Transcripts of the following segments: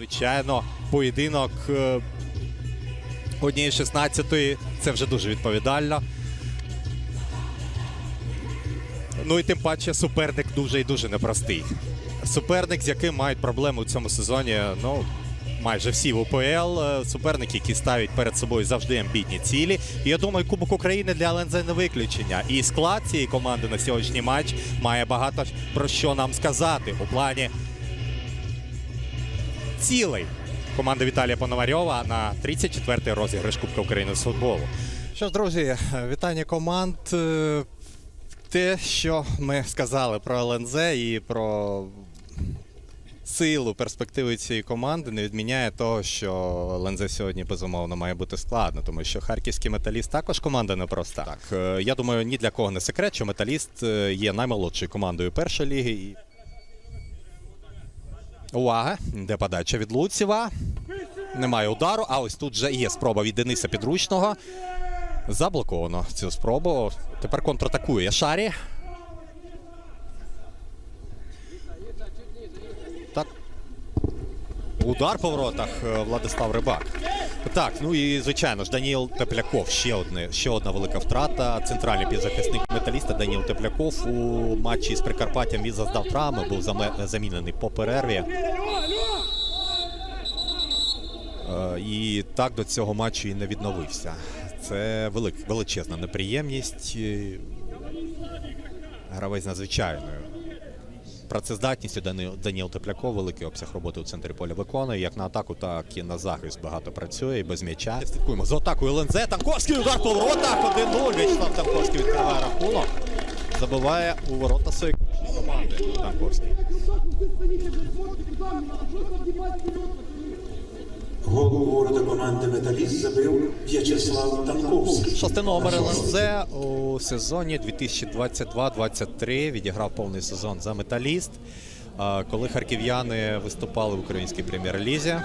Звичайно, поєдинок е, однієї 16-ї це вже дуже відповідально. Ну і тим паче суперник дуже і дуже непростий. Суперник, з яким мають проблеми у цьому сезоні, ну. Майже всі в УПЛ Е, суперники, які ставлять перед собою завжди амбітні цілі. І я думаю, Кубок України для ЛНЗ не виключення. І склад цієї команди на сьогоднішній матч має багато про що нам сказати у плані цілий команди Віталія Пономарьова на 34-й розіграш Кубка України з футболу. Що ж, друзі, вітання команд. Е, Те, що ми сказали про ЛНЗ і про силу перспективи цієї команди, не відміняє того, що ЛНЗ сьогодні безумовно має бути складно, тому що харківський металіст також команда непроста. Так, е, я думаю, ні для кого не секрет, що металіст е, є наймолодшою командою першої ліги. Увага! Де подача від Луціва. Немає удару, а ось тут вже є спроба від Дениса Підручного. Заблоковано цю спробу. Тепер контратакує Яшарі. Так. Удар по воротах е, Владислав Рибак. Так, ну і звичайно ж, Даніл Тепляков. Ще одне, ще одна велика втрата. Центральний півзахисник металіста Даніл Тепляков у матчі з Прикарпаттям він заздав травми, був замінений по перерві. Е, І так до цього матчу і не відновився. Це велик, величезна неприємність. Гравець надзвичайною. Працездатністю Даніл Тепляков великий обсяг роботи у центрі поля виконує. Як на атаку, так і на захист багато працює і без м'яча. Слідкуємо за атакою ЛНЗ. Танковський удар по воротах. 1-0. В'ячеслав Танковський відкриває рахунок. Забиває у ворота своєї команди. Танковський. У команди Металіст забив В'ячеслав Танковський. Шостий номер ЛНЗ у сезоні 2022-23 відіграв повний сезон за металіст. Коли харків'яни виступали в українській прем'єр-лізі.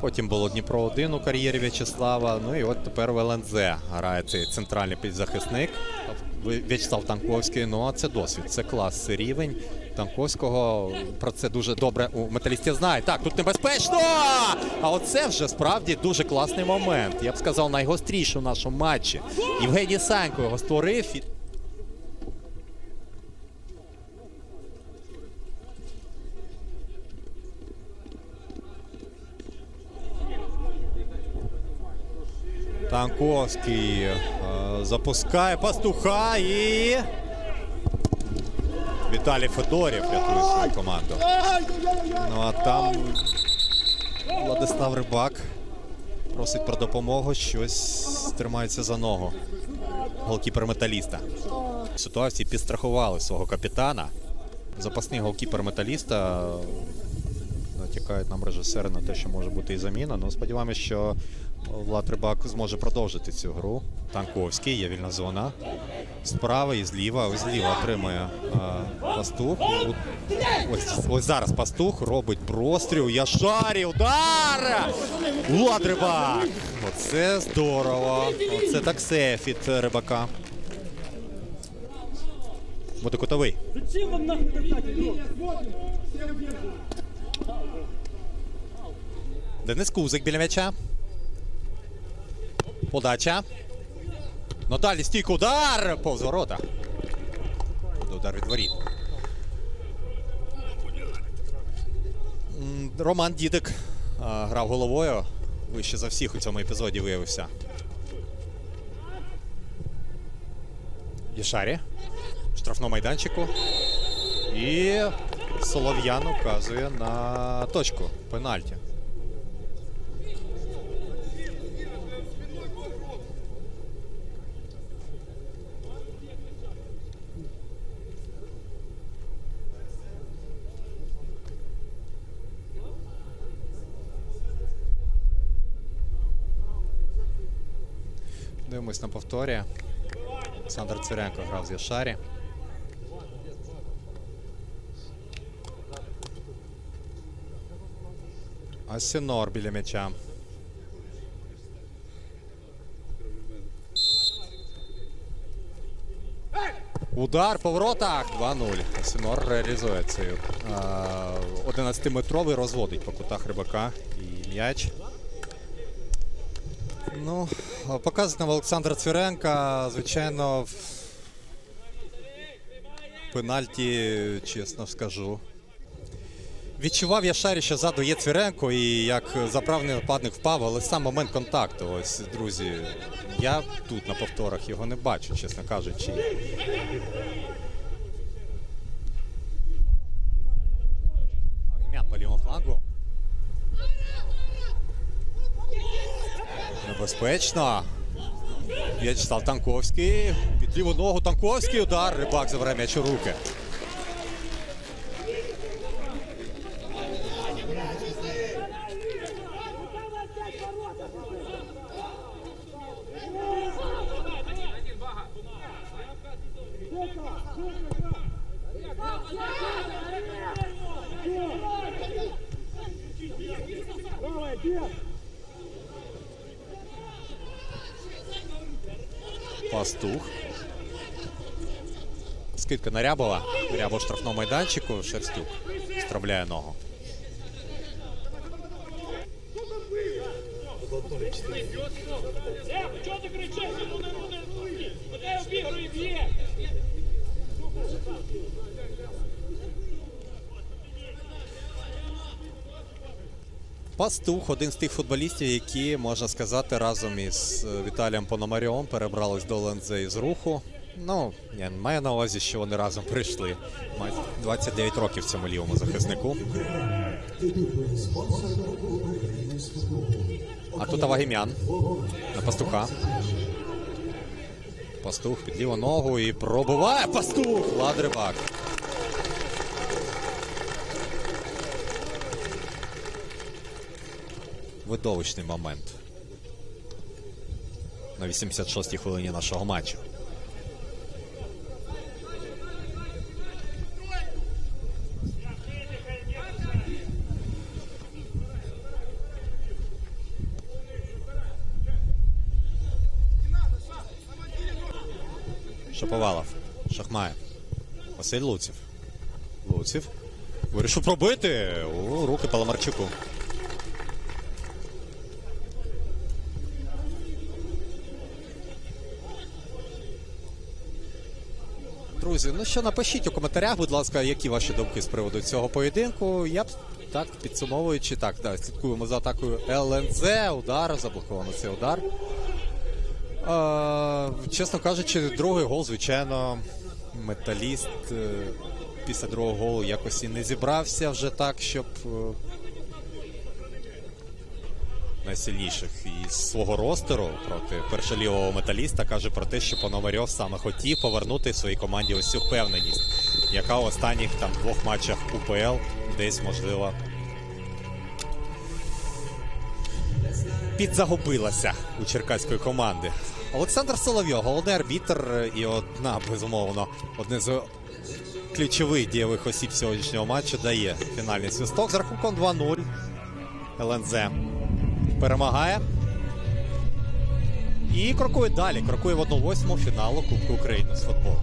Потім було Дніпро 1 у кар'єрі В'ячеслава. Ну і от тепер в ЛНЗ грає цей центральний підзахисник В'ячеслав Танковський. Ну а це досвід, це клас, це рівень. Танковського про це дуже добре у металісті знає. Так, тут небезпечно! А оце вже справді дуже класний момент. Я б сказав, найгостріший у нашому матчі. Євгеній Санько його створив. Танковський е, запускає пастуха і. Віталій Федорів рятує свою команду. Ну а там Владислав Рибак просить про допомогу. Щось тримається за ногу. Голкіпер металіста. В ситуації підстрахували свого капітана. Запасний голкіпер металіста. Натякають нам режисери на те, що може бути і заміна. Ну, сподіваємось, що Влад Рибак зможе продовжити цю гру. Танковський, є вільна зона. Справа і зліва. Ось зліва отримує а, пастух. Ось, ось зараз пастух робить простріл. Яшарі, удар! Влад Рибак! Оце здорово. Оце так сейф від Рибака. Буде кутовий. Зачем вам нахуй? Денис Кузик біля м'яча. Подача. Ну далі стійку удар повз ворота. Буде Удар від воріт. Роман Дідик а, грав головою. Вище за всіх у цьому епізоді виявився. Єшарі. В штрафному майданчику. І Солов'ян указує на точку пенальті. Дивимось на повторі. Олександр Циренко грав з Яшарі. Асінор біля м'яча. Удар по воротах 2-0. Асінор реалізує е, 11-метровий розводить по кутах рибака і м'яч. Ну, а показує нам Олександр Цвіренка, звичайно, в пенальті, чесно скажу. Відчував я шарі, що ззаду є Цвіренко, і як заправний нападник впав, але сам момент контакту. Ось, друзі, я тут на повторах його не бачу, чесно кажучи. Ім'я по лівому флангу. Небезпечно. В'ячеслав Танковський. Під ліву ногу Танковський удар. Рибак забере м'яч у руки. Пастух. Скидка на Рябова. Рябов в штрафному майданчику. Шерстюк стравляє ногу. Чого ти кричиш? Ну не ну не ну ні. Нехай обігрує б'є. Пастух один з тих футболістів, які, можна сказати, разом із е, Віталієм Пономарьовим перебрались до ЛНЗ із руху. Ну, я не маю на увазі, що вони разом прийшли. Мають 29 років цьому лівому захиснику. А тут Авагімян на пастуха. Пастух під ліву ногу і пробиває пастух! Влад Видовищний момент. На 86-й хвилині нашого матчу. Шаповалов. Шахмаєв. Василь Луців. Луців. Вирішив пробити. У руки Паламарчуку. Друзі, ну що напишіть у коментарях, будь ласка, які ваші думки з приводу цього поєдинку. Я б так підсумовуючи, так, да, слідкуємо за атакою ЛНЗ. Удар, заблоковано цей удар. Е, чесно кажучи, другий гол, звичайно, металіст е, після другого голу якось і не зібрався вже так, щоб е, найсильніших із свого ростеру проти першолівого металіста каже про те, що Пономарьов саме хотів повернути своїй команді ось цю впевненість, яка в останніх там двох матчах УПЛ десь можливо підзагубилася у черкаської команди. Олександр Соловйов, головний арбітр і одна, безумовно, одне з ключових дієвих осіб сьогоднішнього матчу дає фінальний свисток з рахунком 2-0. ЛНЗ перемагає. І крокує далі. Крокує в 1-8 фіналу Кубку України з футболу.